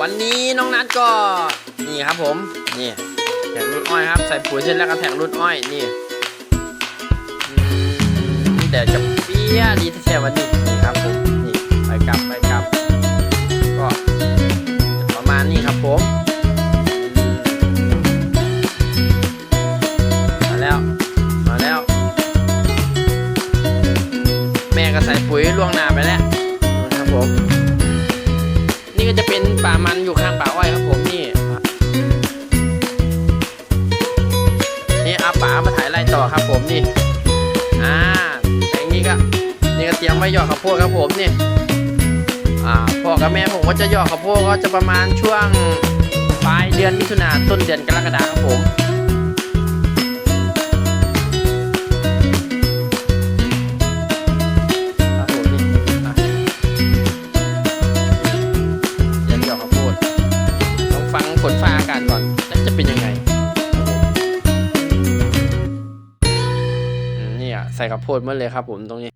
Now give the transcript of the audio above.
วันนี้น้องนัดก็นี่ครับผมนี่แถงรุ่นอ้อยครับ ใส่ปุ๋ยเสร็จแล้วก็แถงรุ่นอ้อยนี่อืมแดดจะเปี้ยดีแท้วันนี้นี่ครับผมนี่ไปกลับไปกลับ ก็ประมาณนี้ครับผมมาแล้วมาแล้ว แม่ก็ใส่ปุ๋ยล่วงหน้าไปแล้วนะครับผม ก็จะเป็นป่ามันอยู่ข้างป่าอ้อยครับผมนี่นี่อาป่ามาถ่ายไล่ต่อครับผมนี่อ่าแต่งนี้ก็นี่ก็เตรียมไว้หยอกข้าวโพดครับผมนี่อ่าพ่อกับแม่ผมก็จะหยอกข้าวโพดก็จะประมาณช่วงปลายเดือนมิถุนาต้นเดือนกรกฎาคมครับผม ฝนฟ้าอากาศก่อนแล้วจะเป็นยังไงนี่อะใส่ข้าวโพดมาเลยครับผมตรงนี้